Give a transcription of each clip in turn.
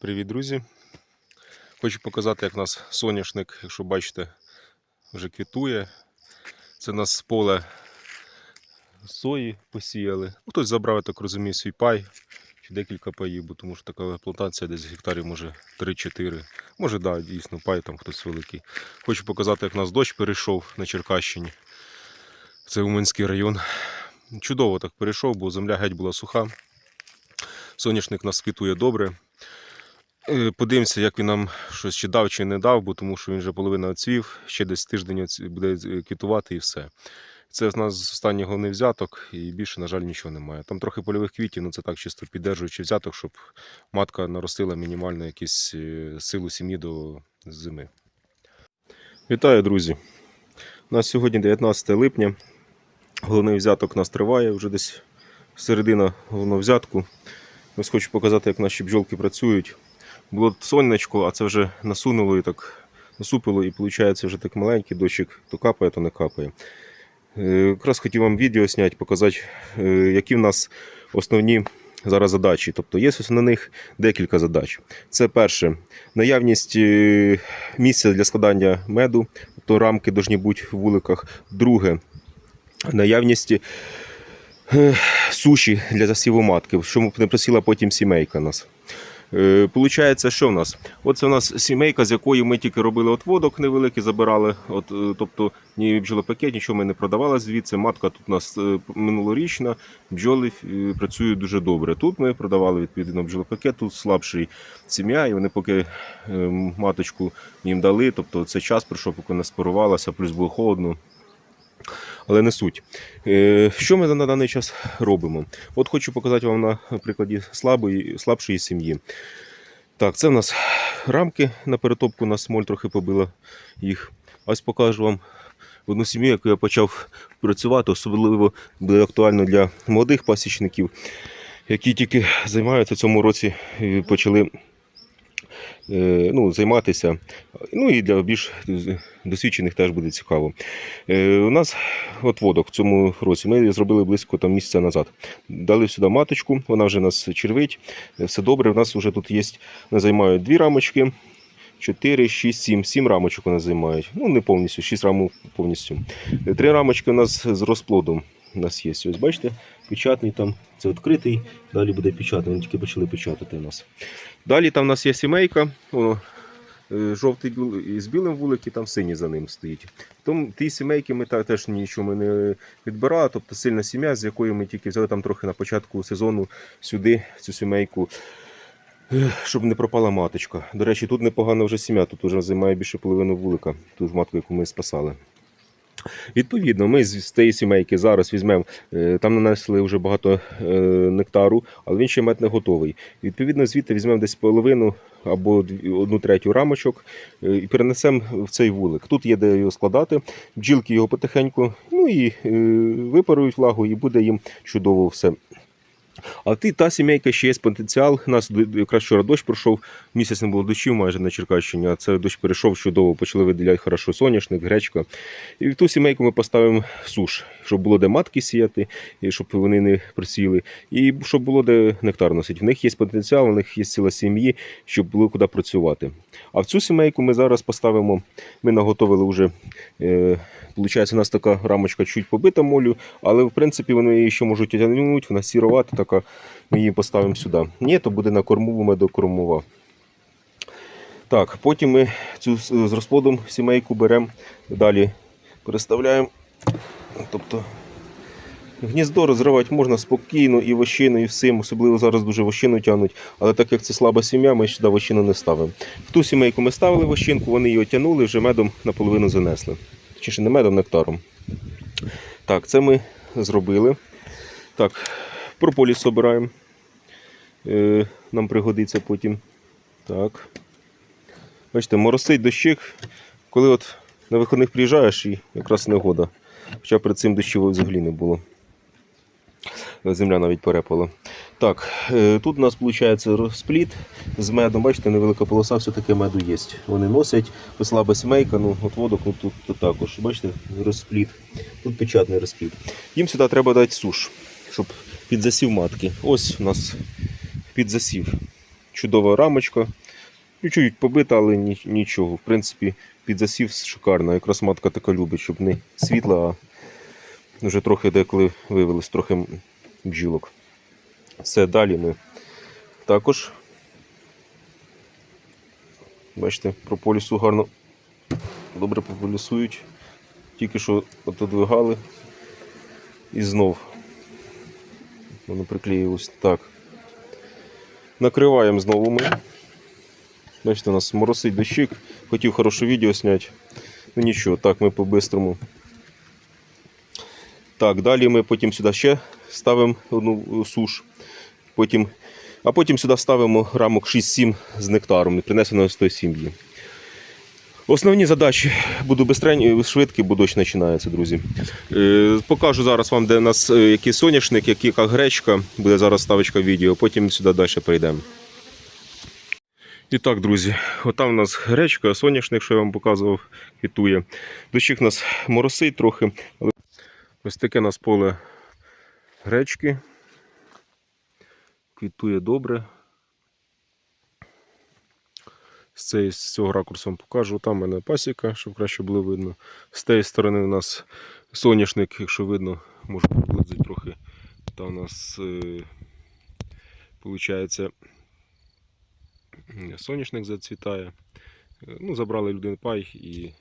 Привіт, друзі! Хочу показати, як у нас соняшник, якщо бачите, вже квітує. Це у нас поле сої посіяли. Ну, Хтось забрав, я так розумію, свій пай чи декілька паїв, бо тому що така плантація десь гектарів, може 3-4. Може, так, да, дійсно, пай там хтось великий. Хочу показати, як у нас дощ перейшов на Черкащині. Це Уманський район. Чудово так перейшов, бо земля геть була суха. Соняшник нас квітує добре. Е, Подивимося, як він нам щось чи дав, чи не дав, бо тому що він вже половина оцвів, ще десь тиждень буде е, квітувати і все. Це в нас останній головний взяток, і більше, на жаль, нічого немає. Там трохи польових квітів, ну це так чисто піддержуючи взяток, щоб матка наростила мінімально якусь е, силу сім'ї до зими. Вітаю, друзі! У нас сьогодні 19 липня. Головний взяток у нас триває вже десь середина головного взятку. Ось хочу показати, як наші бджолки працюють. Було сонечко, а це вже насунуло і так насупило, і виходить вже так маленький дощик, то капає, то не капає. Е, Якраз хотів вам відео зняти, показати, е, які в нас основні зараз задачі. Тобто є на них декілька задач. Це перше, наявність е, місця для складання меду, тобто рамки повинні бути в вуликах. Друге, наявність суші для засіву матки, щоб не просіла потім сімейка нас. Е, Получається, що в нас? Оце у нас сімейка, з якої ми тільки робили отводок невеликий, забирали. От, е, тобто ні бджолопакет, нічого ми не продавали звідси. Матка тут у нас е, минулорічна, бджоли працюють дуже добре. Тут ми продавали відповідно бджолопакет, тут слабший сім'я, і вони поки маточку їм дали. Тобто це час пройшов, поки вона спарувалася, плюс було холодно. Але не суть. Е, Що ми на даний час робимо? От хочу показати вам на прикладі слабої, слабшої сім'ї. Так, це в нас рамки на перетопку, на смоль трохи побила їх. Ось покажу вам одну сім'ю, яку я почав працювати, особливо буде актуально для молодих пасічників, які тільки займаються цьому році, і почали е, ну, займатися. Ну і для більш досвідчених теж буде цікаво. Е, У нас отводок в цьому році ми зробили близько там, місяця назад. Дали сюди маточку, вона вже нас червить, все добре. У нас вже тут є, вони займають дві рамочки. 4, 6, 7, 7 рамочок вони займають. Ну, не повністю, 6 рамок повністю. Е, Три рамочки у нас з розплодом. У нас є. Ось бачите, печатний там, це відкритий, далі буде печатний. Вони тільки почали печатати у нас. Далі там у нас є сімейка. Воно, е, жовтий з білим вулик і там синій за ним стоїть. Тому ті сімейки ми теж нічого не відбирали, тобто сильна сім'я, з якої ми тільки взяли там трохи на початку сезону сюди, цю сімейку, щоб не пропала маточка. До речі, тут непогана вже сім'я, тут вже займає більше половини вулика, ту ж матку, яку ми спасали. Відповідно, ми з тієї сімейки зараз візьмемо, е, там нанесли вже багато е, нектару, але він ще мед не готовий. Відповідно, звідти візьмемо десь половину або одну третю рамочок е, і перенесемо в цей вулик. Тут є де його складати, бджілки його потихеньку, ну і випарують влагу, і буде їм чудово все. А ти та сімейка ще є потенціал. У нас якраз вчора дощ пройшов, місяць не було дощів майже на Черкащині, а це дощ перейшов чудово, почали виділяти хорошо соняшник, гречка. І в ту сімейку ми поставимо суш, щоб було де матки сіяти, і щоб вони не просіли, і щоб було де нектар носити. В них є потенціал, у них є ціла сім'ї, щоб було куди працювати. А в цю сімейку ми зараз поставимо, ми наготовили вже. Е, Получається, у нас така рамочка чуть побита молю, але в принципі вони її ще можуть тягнути, вона сіровата така, ми її поставимо сюди. Ні, то буде на кормову медокормова. Так, потім ми цю з розплодом сімейку беремо далі, переставляємо. Тобто гніздо розривати можна спокійно і вощину, і всім, особливо зараз дуже вощину тягнуть, але так як це слаба сім'я, ми сюди вощину не ставимо. В ту сімейку ми ставили вощинку, вони її отягнули, вже медом наполовину занесли. Точніше, не медом, нектаром. Так, це ми зробили. Так, прополіс обираємо. Е, нам пригодиться потім. Так. Бачите, моросить дощик, коли от на виходних приїжджаєш і якраз негода. Хоча перед цим дощів взагалі не було. Земля навіть перепала. Так, е, тут у нас виходить розпліт з медом. Бачите, невелика полоса, все-таки меду є. Вони носять, ось слаба сімейка, ну от водок ну, тут, тут також. Бачите, розпліт. Тут печатний розпліт. Їм сюди треба дати суш, щоб під засів матки. Ось у нас під засів. чудова рамочка. Чуть-чуть побита, але нічого. В принципі, під засів шикарно. Якраз матка така любить, щоб не світла, а вже трохи деколи вивелось, трохи бджілок. Все, далі ми також. Бачите, прополісу гарно добре пополісують. Тільки що отодвигали. І знов воно приклеїлось. Так. Накриваємо знову ми. Бачите, у нас моросить дощик. Хотів хороше відео зняти. Ну нічого, так, ми по-бистрому. Так, далі ми потім сюди ще ставимо одну суш. Потім, а потім сюди ставимо рамок 6-7 з нектаром, принесено з тої сім'ї. Основні задачі буду бистрень, швидкі, бо дощ починається, друзі. Е, покажу зараз вам, де у нас е, який соняшник, яка гречка. Буде зараз ставочка відео, потім сюди далі перейдемо. І так, друзі, отам у нас гречка, соняшник, що я вам показував, квітує. Дощик у нас моросить трохи. Ось таке у нас поле гречки. Квітує добре. З, цього ракурсу вам покажу. Там у мене пасіка, щоб краще було видно. З тієї сторони у нас соняшник, якщо видно, можу приблизити трохи. Там у нас е, соняшник зацвітає. Е, Ну, забрали людин пай і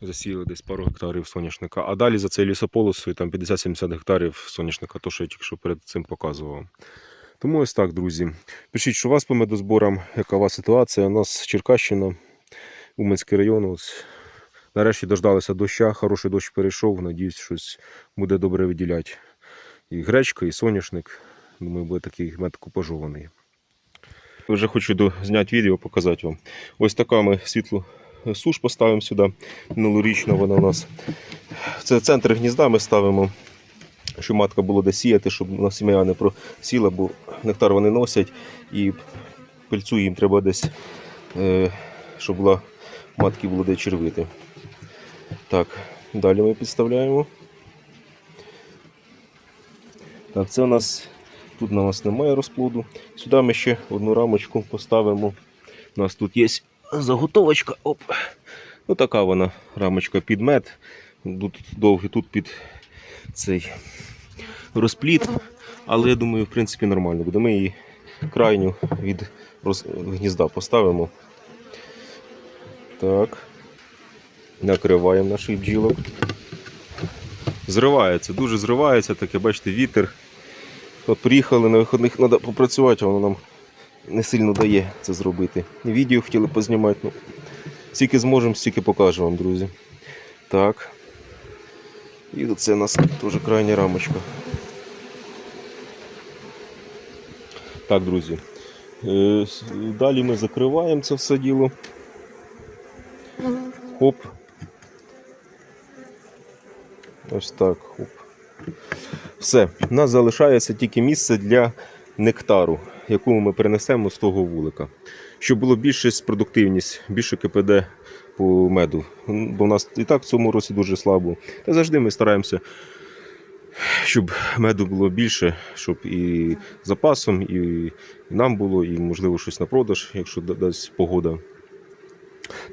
засіяли десь пару гектарів соняшника. А далі за цей лісополосою там 50-70 гектарів соняшника, то що я тільки що перед цим показував. Тому ось так, друзі. Пишіть, що у вас по медозборам, яка у вас ситуація. У нас Черкащина, Уманський район. Ось. Нарешті дождалися доща, хороший дощ перейшов. Надіюсь, щось буде добре виділяти. І гречка, і соняшник. Думаю, буде такий мед купажований. Вже хочу зняти відео, показати вам. Ось така ми світлу суш поставимо сюди. Минулорічна вона у нас. Це центр гнізда ми ставимо щоб матка було де сіяти, щоб сім'я не просіла, бо нектар вони носять і пильцю їм треба десь, е, щоб була матки було де червити. Так, далі ми підставляємо. Так, це у нас тут на нас немає розплоду. Сюди ми ще одну рамочку поставимо. У нас тут є заготовочка. Оп. Ну така вона рамочка під мед. Тут довгий тут під цей розпліт, але я думаю, в принципі, нормально буде. Ми її крайню від роз- гнізда поставимо. Так. Накриваємо наших бджілок. Зривається, дуже зривається, таке, бачите, вітер. От приїхали на виходних, треба попрацювати, воно нам не сильно дає це зробити. Відео хотіли познімати, ну, скільки зможемо, стільки покажемо вам, друзі. Так. І це у нас теж крайня рамочка. Так, друзі. Е, Далі ми закриваємо це все діло. Хоп. Ось так. Хоп. Все. У нас залишається тільки місце для нектару, яку ми перенесемо з того вулика. Щоб було більше продуктивність, більше КПД по меду. Бо в нас і так в цьому році дуже слабо. Та завжди ми стараємося, щоб меду було більше, щоб і запасом, і, нам було, і можливо щось на продаж, якщо дасть погода.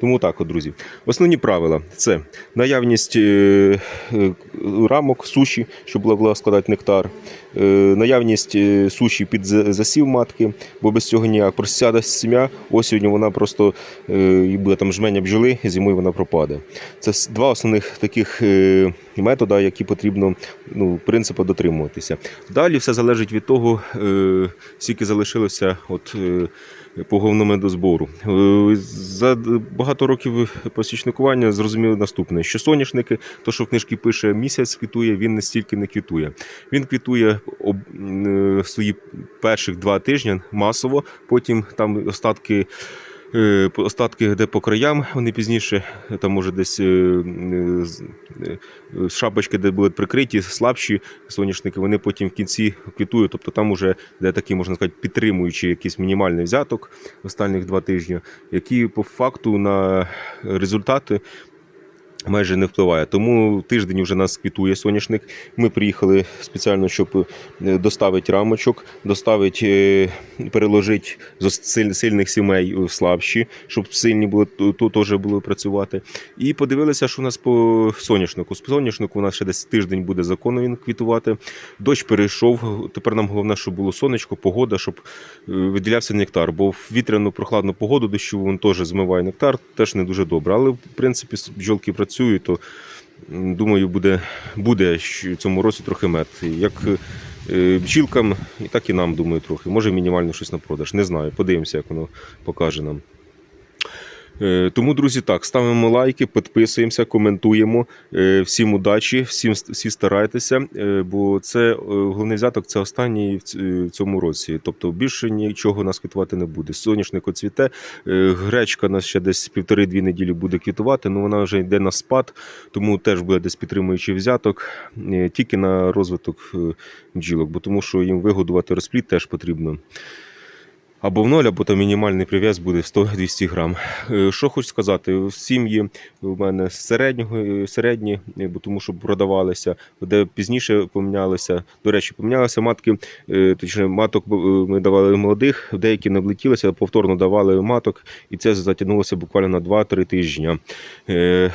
Тому так, от, друзі. Основні правила це наявність е, е, рамок суші, щоб була складати нектар, наявність е, суші під засів матки, бо без цього ніяк. Просяде сім'я, осінню вона просто е, і буде там жменя бджоли, зимою вона пропаде. Це два основних таких е, метода, які потрібно ну, принципу дотримуватися. Далі все залежить від того, е, скільки залишилося от, е, по говномедозбору. Е, За багато років посічникування зрозуміли наступне: що соняшники, то що в книжці пише місяць квітує, він не стільки не квітує. Він квітує об, е, свої перших два тижні масово, потім там остатки. е, Остатки де по краям, вони пізніше, там може десь е, шапочки, де будуть прикриті, слабші соняшники, вони потім в кінці квітують. Тобто там уже де такий, можна сказати, підтримуючий якийсь мінімальний взяток останніх два тижні, які по факту на результати майже не впливає. Тому тиждень вже нас квітує соняшник. Ми приїхали спеціально, щоб е, доставити рамочок, доставити, е, переложити з сильних сімей в слабші, щоб сильні були тут теж були працювати. І подивилися, що у нас по соняшнику. З соняшнику у нас ще десь тиждень буде законно він квітувати. Дощ перейшов. Тепер нам головне, щоб було сонечко, погода, щоб е, виділявся нектар. Бо в вітряну прохладну погоду дощу він теж змиває нектар, теж не дуже добре. Але в принципі бджолки працюють, то думаю, буде, буде цьому році трохи мед. Як е, бджілкам, і так і нам, думаю, трохи. Може мінімально щось на продаж. Не знаю. Подивимося, як воно покаже нам. Е, Тому, друзі, так, ставимо лайки, підписуємося, коментуємо. Е, Всім удачі, всім всі старайтеся, е, бо це головний взяток це останній в цьому році. Тобто більше нічого нас квітувати не буде. Соняшник оцвіте, гречка нас ще десь півтори-дві неділі буде квітувати, але вона вже йде на спад, тому теж буде десь підтримуючий взяток тільки на розвиток бджілок, бо тому що їм вигодувати розплід теж потрібно. Або в ноль, або там мінімальний прив'яз буде 100-200 грам. Е, Що хочу сказати, в сім'ї у мене середнього, е, середні, е, бо тому що продавалися, де пізніше помінялися. До речі, помінялися матки, точніше, маток ми давали молодих, деякі не влетілися, повторно давали маток, і це затягнулося буквально на 2-3 тижні.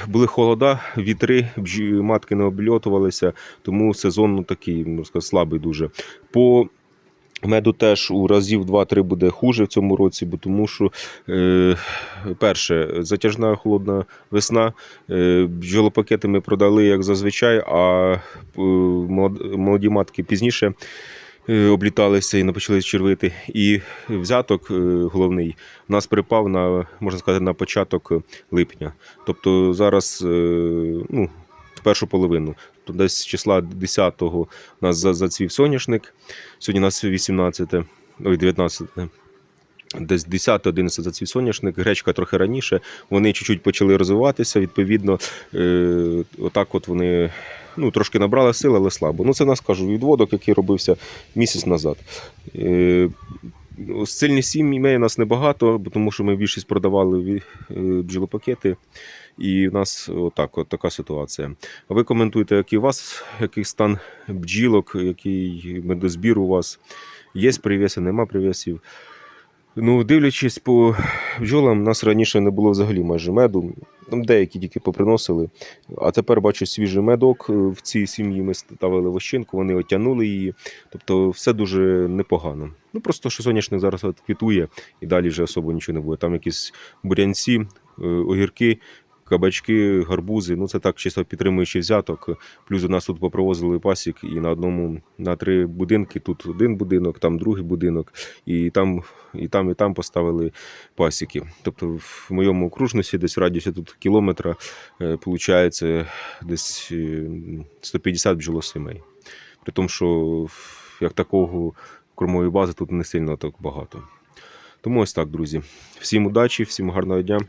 Були холода, вітри, матки не обльотувалися, тому сезон ну, такий, можна сказати, слабий дуже. По Меду теж у разів 2-3 буде хуже в цьому році, бо тому що, е, перше, затяжна холодна весна. Е, бджолопакети ми продали як зазвичай, а е, молоді матки пізніше е, обліталися і почали червити. І взяток е, головний у нас припав на, можна сказати, на початок липня. Тобто зараз, е, ну, першу половину. То десь з числа 10-го у нас зацвів соняшник. Сьогодні у нас 18, ой, 19. Десь 10-11 зацвів соняшник, гречка трохи раніше. Вони чуть-чуть почали розвиватися. Відповідно, е, отак от вони ну, трошки набрали сил, але слабо. Ну, це нас кажу, відводок, який робився місяць назад. Е, Сильні сім'ї у нас небагато, тому що ми більшість продавали е, бджолопакети. І в нас отак, от така ситуація. А ви коментуйте, який у вас, який стан бджілок, який медозбір у вас. Є привіси, нема привісів. Ну, дивлячись по бджолам, у нас раніше не було взагалі майже меду. Там деякі тільки поприносили. А тепер бачу свіжий медок. В цій сім'ї ми ставили вощинку, вони отягнули її. Тобто все дуже непогано. Ну просто що соняшник зараз квітує і далі вже особо нічого не буде. Там якісь бурянці, е, огірки. Кабачки, гарбузи, ну це так чисто підтримуючи взяток. Плюс у нас тут попровозили пасік, і на одному на три будинки. Тут один будинок, там другий будинок, і там, і там, і там поставили пасіки. Тобто в моєму окружності, десь в радіусі тут кілометра, е, виходить десь е, 150 бджолосімей. При тому, що як такого кормової бази тут не сильно так багато. Тому ось так, друзі. Всім удачі, всім гарного дня.